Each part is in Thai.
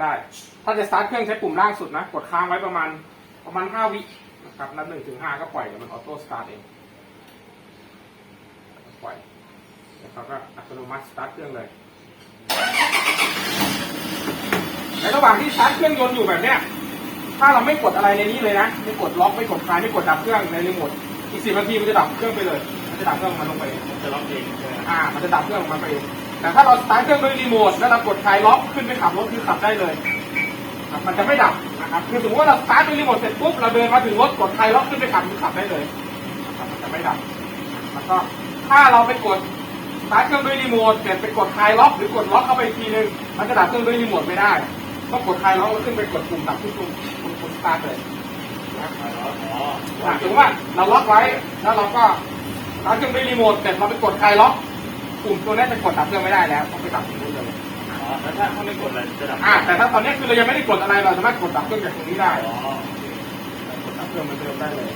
รื่องได้ ถ้าจะสตาร์ทเครื่องใช้ปุ่มล่างสุดนะ กดค้างไว้ประมาณประมาณห้าวินะครับนับหนึ่งถึงห้าก็ปล่อยเดี๋ยวมันออโต้สตาร์ทเองปล่อยแล้วเขาก็อัตโนมัติสตาร์ทเครื่องเลยในระหว่างที่สตาร์ทเครื่องยนต์อยู่แบบเนี้ยถ้าเราไม่กดอะไรในนี้เลยนะไม่กดล็อกไม่กดคลายไม่กดดับเครื่องในรีโมทอีกสิบนาทีมันจะดับเครื่องไปเลย มันจะดับเครื่องมันลงไปเองมันจะล็อกเองใช่ไหมอ่า มันจะดับเครื่องของมันไปเอง แต่ถ้าเราสตาร์ทเครื่องด้วยรีโมทแล้วเรากดคลายล็อกขึ้นไปขับรถคือขับได้เลยมันจะไม่ดับนะครับคือสมมติว่าเราสตาร์ทด้วยรีโมทเสร็จปุ๊บเราเดินมาถึงรถกดคลายล็อกขึ้นไปขับคือขับได้เลยนะมันจะไม่ดับแล้วก็ถ้าเราไปกดสตาร์ทเครื่องด้วยรีโมทเสร็จไปกดคลายล็อกหรือกดล็อกเข้าไปทีนึงมันจะดับเครื่องด้วยรีโมทไม่ได้ต้องกดคลายล็อกแล้วขึ้นไปกดปุ่มดับที่ปุ่มปุ่มปุ่มสตาร์ทเลยนะครับอ๋ออะถือว่าเราล็อกไว้แล้วเราก็เราจึงไปรีโมทเสร็จเราไปกดคลายล็อก ปุ่มตัวนี้จะกดดับเครื่องไม่ได้แล้วต้องไปดับตรงนู้นเลยอ๋อแล้วถ้าเขาไม่กดอะไรจะดับอ่าแต่ถ้าตอนนี้คือเรายังไม่ได้กดอะไรเราสามารถกดดับเครื่องจากตรงนี้ได้อ๋อกดดับเครื่องเหมันเดิมได้เลย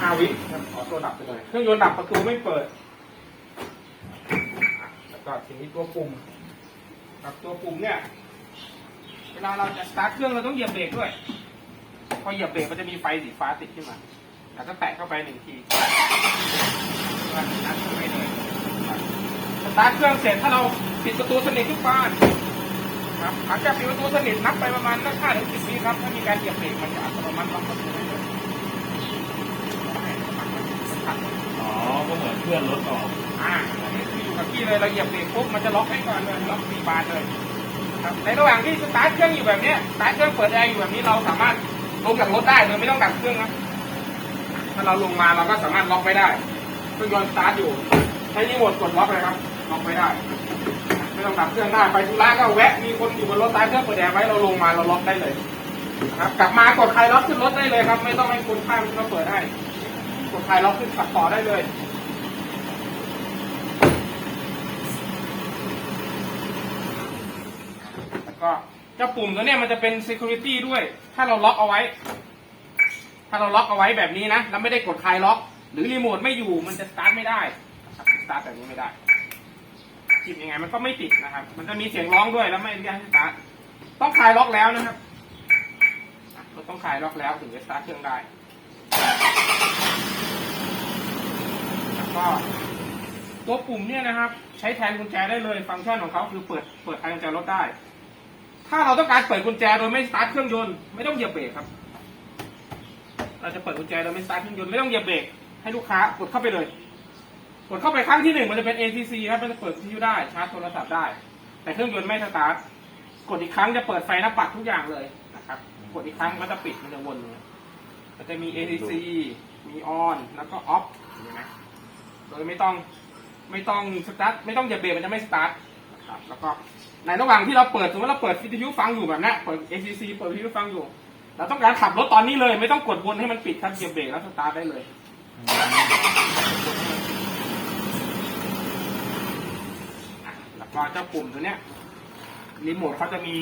ห้าวิครับขอตัวดับไปเลยเครื่องยนต์ดับประตูไม่เปิดอะแล้วก็ทีนี้ตัวปุ่มกับตัวปุ่มเนี่ยเวลาเราจะสตาร์ทเครื่องเราต้องเหยียบเบรกด้วย พอเหยียบเบรกมันจะมีไฟสีฟ้าติดขึ้นมา แล้วก็แตะเข้าไปหนึ่งทีสตาร์ทเครื่องไปเลยส ตาร์ทเครื่องเสร็จถ้าเราปิดประตูสนิททุกบานครับหลังจากปิดประตูสนิทนับไปประมาณนักห้าถึงสิบวิครับ ถ้ามีการเหยียบเบรกมันจะอัตโนมัติล็อกประตูได้เลยอ๋อ ก็เหมือนเพื่อนรถออก อ่าอันนี้คืออยู่กับที่เลยเราเหยียบเบรกปุ๊บมันจะล็อกให้ก่อนเลยล็อกสี่บานเลยครับในระหว่างที่สตาร์ทเครื่องอยู่แบบเนี้ยสตาร์ทเครื่องเปิดแอร์อยู่แบบนี้เราสามารถลงจากรถได้โดยไม่ต้องดับเครื่องนะถ้าเราลงมาเราก็สามารถล็อกไว้ได้เครื่องยนต์สตาร์ทอยู่ใช้รีโมทกดล็อกเลยครับ ล็อกไว้ได้ ไม่ต้องดับเครื่องได้ไปธุระก็แวะ มีคนอยู่บนรถตาร์ทเครื่องเปิดแอร์ไว้เราลงมาเราล็อกได้เลยนะครับ กลับมากดคลายล็อกขึ้นรถได้เลยครับ ไม่ต้องให้คนข้ามมาเปิดให้กดคลายล็อกขึ้นขับต่อได้เลยแล้วก็เจ้าปุ่มตัวเนี้ยมันจะเป็น security ด้วย ถ้าเราล็อกเอาไว้ ถ้าเราล็อกเอาไว้แบบนี้นะ แล้วไม่ได้กดคลายล็อก หรือรีโมทไม่อยู่ มันจะสตาร์ทไม่ได้ สตาร์ทแบบนี้ไม่ได้ จิบยังไง มันก็ไม่ติดนะครับ มันจะมีเสียงร้องด้วยแล้วไม่อนุญาตให้สตาร์ทต้องคลายล็อกแล้วนะครับเราต้องคลายล็อกแล้วถึงจะสตาร์ทเครื่องได้แล้วก็ตัวปุ่มเนี่ยนะครับ ใช้แทนกุญแจได้เลย ฟังก์ชันของเขาคือเปิดเปิดคลายกุญแจรถได้ ถ้าเราต้องการเปิดกุญแจโดยไม่สตาร์ทเครื่องยนต์ไม่ต้องเหยียบเบรกครับ เราจะเปิดกุญแจโดยไม่สตาร์ทเครื่องยนต์ไม่ต้องเหยียบเบรกให้ลูกค้ากดเข้าไปเลย กดเข้าไปครั้งที่หนึ่งมันจะเป็น ACC ครับมันจะเปิดวิทยุได้ชาร์จโทรศัพท์ได้ แต่เครื่องยนต์ไม่สตาร์ทกดอีกครั้งจะเปิดไฟหน้าปัดทุกอย่างเลยนะครับกดอีกครั้งมันจะปิดมันจะวนเลยมันจะมี ACC มี on แล้วก็ off เห็นไหมโดยไม่ต้องไม่ต้องสตาร์ทไม่ต้องเหยียบเบรกมันจะไม่สตาร์ทนะครับแล้วก็ในระหว่างที่เราเปิดสมมติเราเปิดวิทยุฟังอยู่แบบเนี้ยเปิด ACC เปิดวิทยุฟังอยู่ เราต้องการขับรถตอนนี้เลย ไม่ต้องกดวนให้มันปิดครับเหยียบเบรกแล้วสตาร์ทได้เลย อะแล้วก็เจ้าปุ่มตัวเนี้ยรีโมทเขาจะมี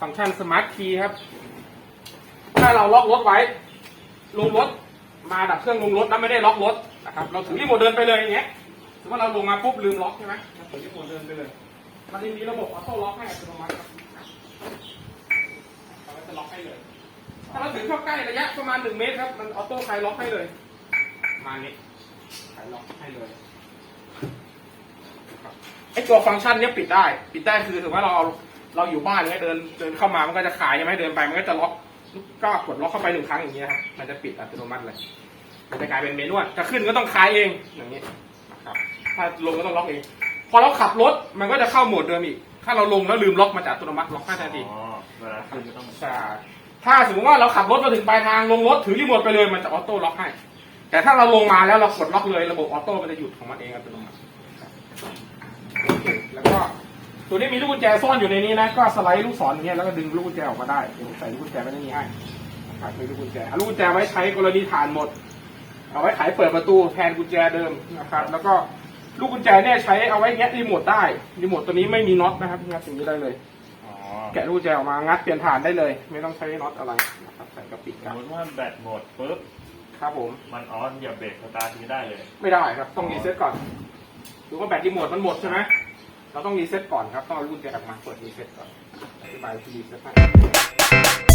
ฟังก์ชันสมาร์ทคีย์ครับ ถ้าเราล็อกรถไว้ ลงรถมาดับเครื่องลงรถแล้วไม่ได้ล็อกรถนะครับเราถือรีโมทเดินไปเลยอย่างเงี้ยสมมติว่าเราลงมาปุ๊บลืมล็อกใช่ไหมเราถือรีโมทเดินไปเลยมันจะมีระบบออโต้ล็อกให้อัตโนมัติครับเราจะล็อกให้เลย ถ้าเราถือเข้าใกล้ระยะประมาณหนึ่งเมตรครับ มันออโต้คลายล็อกให้เลย มาณนี้คลายล็อกให้เลย ไอตัวฟังก์ชันเนี้ยปิดได้ ปิดได้คือถือว่าเราเอาเราอยู่บ้านเนี้ยเดินเดินเข้ามามันก็จะขายใช่ไหมเดินไปมันก็จะล็อกก็กดล็อกเข้าไปหนึ่งครั้งอย่างเงี้ยครับมันจะปิดอัตโนมัติเลยมันจะกลายเป็นเมนูจะขึ้นก็ต้องคลายเองอย่างนี้นะครับถ้าลงก็ต้องล็อกเอง พอเราขับรถมันก็จะเข้าโหมดเดิมอีก ถ้าเราลงแล้วลืมล็อกมันจะอัตโนมัติล็อกให้ทันทีอ๋อเวลาขึ้นก็ต้องใช่ถ้าสมมติว่าเราขับรถมาถึงปลายทางลงรถถือรีโมทไปเลยมันจะออโต้ล็อกให้ แต่ถ้าเราลงมาแล้วเรากดล็อกเลยระบบออโต้มันจะหยุดของมันเองอัตโนมัติ โอเคแล้วก็ตัวนี้มีลูกกุญแจซ่อนอยู่ในนี้นะก็สไลด์ลูกศรอย่างเงี้ยแล้วก็ดึงลูกกุญแจออกมาได้เดี๋ยวผมใส่ลูกกุญแจไว้ในนี้ให้นะครับมีลูกกุญแจเอาลูกกุญแจไว้ใช้กรณีฐานหมด เอาไว้ไขเปิดประตูแทนกุญแจเดิมนะครับ แล้วก็ลูกกุญแจเนี่ยใช้เอาไว้แงะรีโมทได้รีโมทตัวนี้ไม่มีน็อตนะครับงัดอย่างนี้ได้เลยอ๋อแกะลูกกุญแจออกมางัดเปลี่ยนฐานได้เลย ไม่ต้องใช้น็อตอะไรนะครับใส่กระปิกสกัมนมติว่าแบตหมดปุ๊บครับผมมันออนเหยียบเบรกสตาร์ทนี้ได้เลย ไม่ได้ครับต้องรีเซ็ตก่อน ดูว่าแบตรีโมทมันหมดใช่ไหมเราต้องรีเซ็ตก่อนครับต้องเอาลูกกุญแจออกมาเปิดรีเซ็ตก่อนอธิบายวิธีรีเซ็ตให้